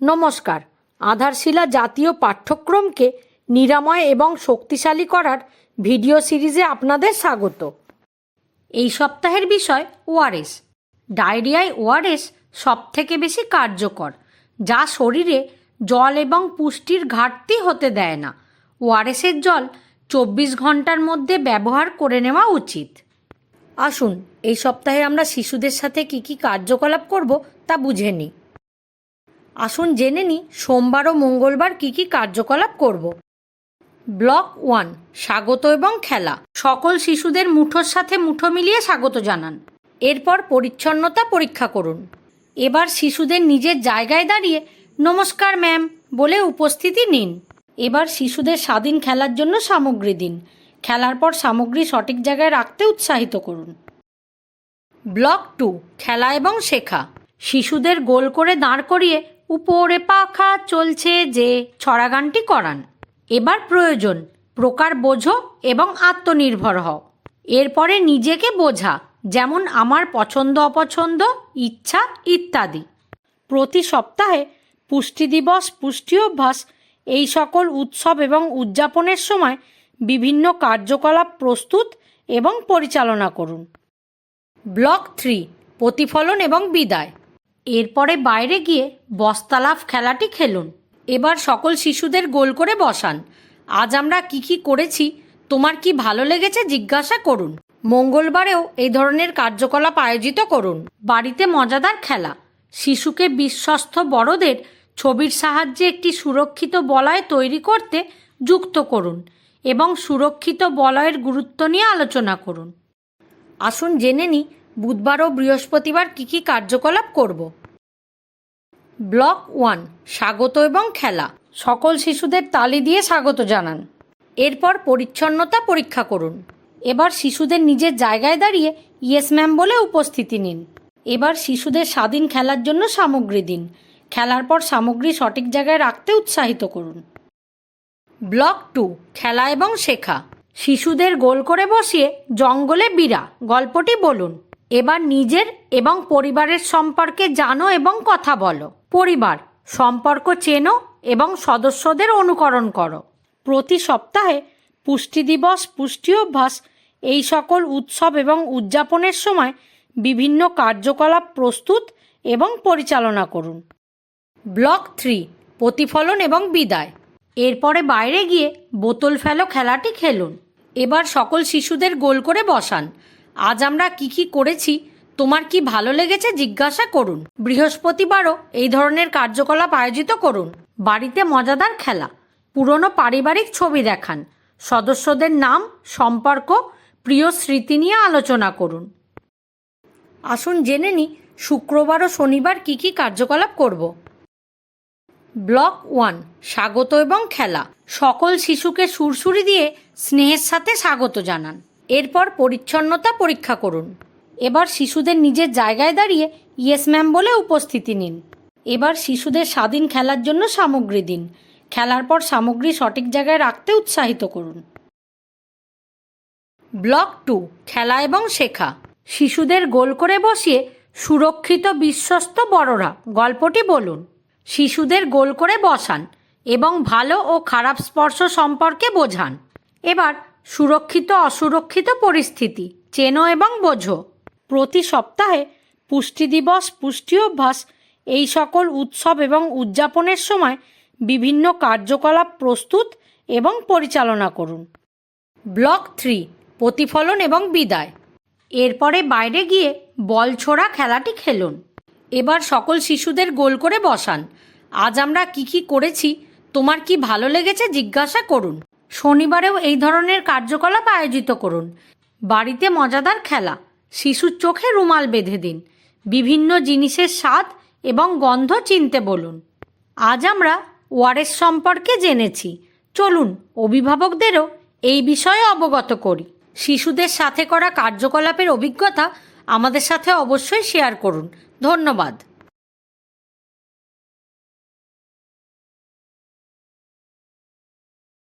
নমস্কার। আধারশিলা জাতীয় পাঠ্যক্রমকে নিরাময় এবং শক্তিশালী করার ভিডিও সিরিজে আপনাদের স্বাগত। এই সপ্তাহের বিষয় ওআরএস। ডায়রিয়ায় ওআরএস সব থেকে বেশি কার্যকর, যা শরীরে জল এবং পুষ্টির ঘাটতি হতে দেয় না। ওআরএসের জল চব্বিশ ঘণ্টার মধ্যে ব্যবহার করে নেওয়া উচিত। আসুন, এই সপ্তাহে আমরা শিশুদের সাথে কি কি কার্যকলাপ করব তা বুঝে নিই। আসুন জেনে নিই সোমবার ও মঙ্গলবার কি কি কার্যকলাপ করব। ব্লক ওয়ান, স্বাগত এবং খেলা। সকল শিশুদের মুঠোর সাথে মুঠো মিলিয়ে স্বাগত জানান। এরপর পরিচ্ছন্নতা পরীক্ষা করুন। এবার শিশুদের নিজের জায়গায় দাঁড়িয়ে নমস্কার ম্যাম বলে উপস্থিতি নিন। এবার শিশুদের স্বাধীন খেলার জন্য সামগ্রী দিন। খেলার পর সামগ্রী সঠিক জায়গায় রাখতে উৎসাহিত করুন। ব্লক টু, খেলা এবং শেখা। শিশুদের গোল করে দাঁড় করিয়ে উপরে পাখা চলছে যে ছড়া গানটি করান। এবার প্রয়োজন, প্রকার বোঝো এবং আত্মনির্ভর হও। এরপরে নিজেকে বোঝা, যেমন আমার পছন্দ, অপছন্দ, ইচ্ছা ইত্যাদি। প্রতি সপ্তাহে পুষ্টি দিবস, পুষ্টি অভ্যাস, এই সকল উৎসব এবং উদযাপনের সময় বিভিন্ন কার্যকলাপ প্রস্তুত এবং পরিচালনা করুন। ব্লক থ্রি, প্রতিফলন এবং বিদায়। এরপরে বাইরে গিয়ে বস্তালাফ খেলাটি খেলুন। এবার সকল শিশুদের গোল করে বসান। আজ আমরা কি কি করেছি, তোমার কি ভালো লেগেছে জিজ্ঞাসা করুন। মঙ্গলবারেও এই ধরনের কার্যকলাপ আয়োজিত করুন। বাড়িতে মজাদার খেলা। শিশুকে বিশ্বস্ত বড়দের ছবির সাহায্যে একটি সুরক্ষিত বলয় তৈরি করতে যুক্ত করুন এবং সুরক্ষিত বলয়ের গুরুত্ব নিয়ে আলোচনা করুন। আসুন জেনে নিই, বুধবার ও বৃহস্পতিবার কী কী কার্যকলাপ করব। ব্লক ওয়ান, স্বাগত এবং খেলা। সকল শিশুদের তালি দিয়ে স্বাগত জানান। এরপর পরিচ্ছন্নতা পরীক্ষা করুন। এবার শিশুদের নিজের জায়গায় দাঁড়িয়ে ইয়েস ম্যাম বলে উপস্থিতি নিন। এবার শিশুদের স্বাধীন খেলার জন্য সামগ্রী দিন। খেলার পর সামগ্রী সঠিক জায়গায় রাখতে উৎসাহিত করুন। ব্লক টু, খেলা এবং শেখা। শিশুদের গোল করে বসিয়ে জঙ্গলে বীরা। গল্পটি বলুন। এবার নিজের এবং পরিবারের সম্পর্কে জানো এবং কথা বলো। পরিবার, সম্পর্ক চেনো এবং সদস্যদের অনুকরণ করো। প্রতি সপ্তাহে পুষ্টি দিবস, পুষ্টি অভ্যাস, এই সকল উৎসব এবং উদযাপনের সময় বিভিন্ন কার্যকলাপ প্রস্তুত এবং পরিচালনা করুন। ব্লক থ্রি, প্রতিফলন এবং বিদায়। এরপরে বাইরে গিয়ে বোতল ফেলো খেলাটি খেলুন। এবার সকল শিশুদের গোল করে বসান। আজ আমরা কি কি করেছি? তোমার কি ভালো লেগেছে? জিজ্ঞাসা করুন। বৃহস্পতিবারও এই ধরনের কার্যকলাপ আয়োজিত করুন। বাড়িতে মজাদার খেলা, পুরনো পারিবারিক ছবি দেখান, সদস্যদের নাম, সম্পর্ক, প্রিয় স্মৃতি নিয়ে আলোচনা করুন। আসুন জেনে নিই, শুক্রবার ও শনিবার কি কি কার্যকলাপ করব। ব্লক ওয়ান, স্বাগত এবং খেলা। সকল শিশুকে সুরসুরি দিয়ে স্নেহের সাথে স্বাগত জানান। এরপর পরিচ্ছন্নতা পরীক্ষা করুন। এবার শিশুদের নিজের জায়গায় দাঁড়িয়ে ইয়েস ম্যাম বলে উপস্থিতি নিন। এবার শিশুদের স্বাধীন খেলার জন্য সামগ্রী দিন। খেলার পর সামগ্রী সঠিক জায়গায় রাখতে উৎসাহিত করুন। ব্লক টু, খেলা এবং শেখা। শিশুদের গোল করে বসিয়ে সুরক্ষিত, বিশ্বস্ত বড়রা, গল্পটি বলুন। শিশুদের গোল করে বসান এবং ভালো ও খারাপ স্পর্শ সম্পর্কে বোঝান। এবার সুরক্ষিত, অসুরক্ষিত পরিস্থিতি, চেনো এবং বোঝো। প্রতি সপ্তাহে পুষ্টি দিবস, পুষ্টি অভ্যাস, এই সকল উৎসব এবং উদযাপনের সময় বিভিন্ন কার্যকলাপ প্রস্তুত এবং পরিচালনা করুন। ব্লক থ্রি, প্রতিফলন এবং বিদায়। এরপরে বাইরে গিয়ে বল ছোড়া খেলাটি খেলুন। এবার সকল শিশুদের গোল করে বসান। আজ আমরা কি কি করেছি, তোমার কি ভালো লেগেছে জিজ্ঞাসা করুন। শনিবারেও এই ধরনের কার্যকলাপ আয়োজিত করুন। বাড়িতে মজাদার খেলা, শিশুর চোখে রুমাল বেঁধে দিন, বিভিন্ন জিনিসের স্বাদ এবং গন্ধ চিনতে বলুন। আজ আমরা ওয়ারেস সম্পর্কে জেনেছি। চলুন, অভিভাবকদেরও এই বিষয়ে অবগত করি। শিশুদের সাথে করা কার্যকলাপের অভিজ্ঞতা আমাদের সাথে অবশ্যই শেয়ার করুন। ধন্যবাদ।